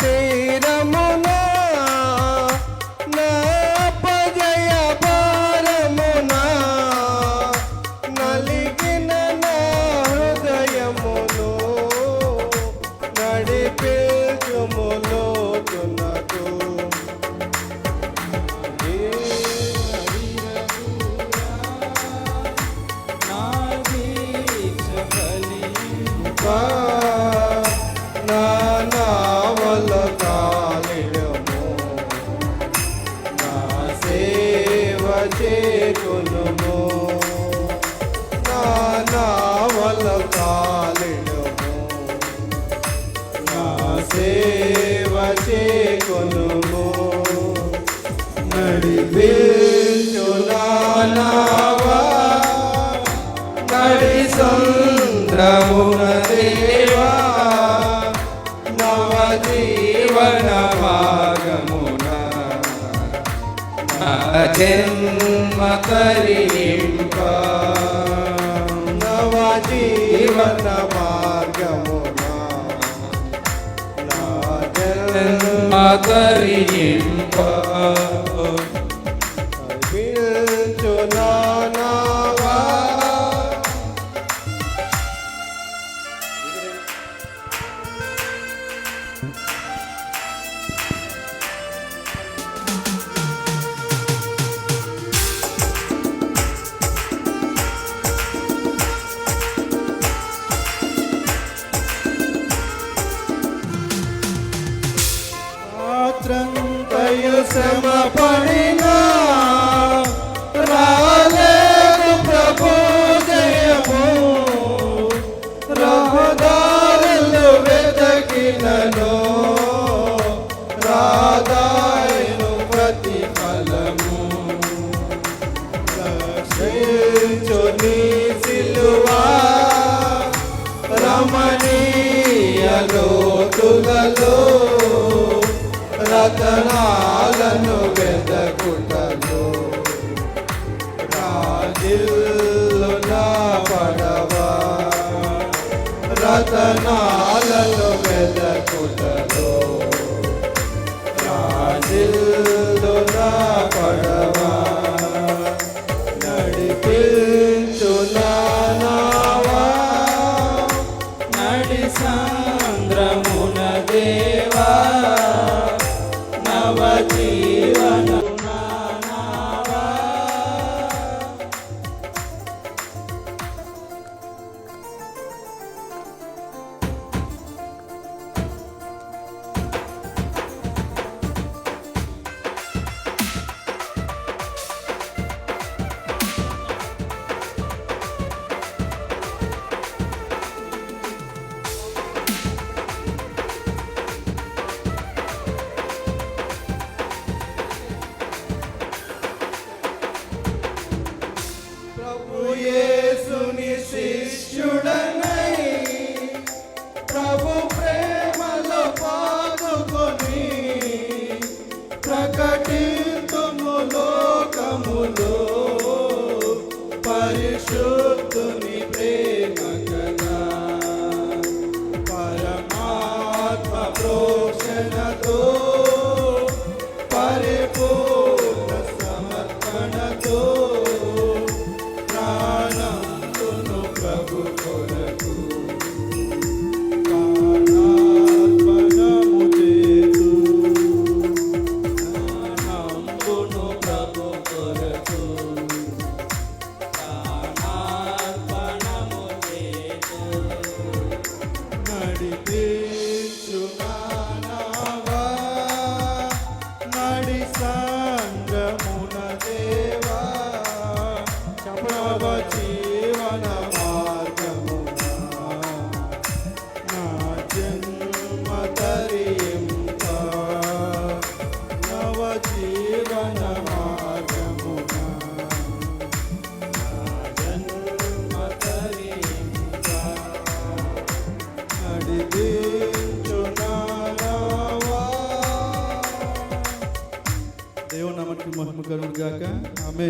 తీరమునా చేతును నావల కాలిడము. నా సేవ చేకును నడిపి నడి సంద్రమున దేవా. జన్మ కరింప నవ జీవన మార్గమున జన్మ కరింప కమనీయ లోతులలో రతనాలను వెదకుటలో. రాజిల్లు నా పడవ రతనాలను వెదకుటలో. రాజిల్లు నా పడవ to దేవునికి మహిమ కలుగుగాక ఆమె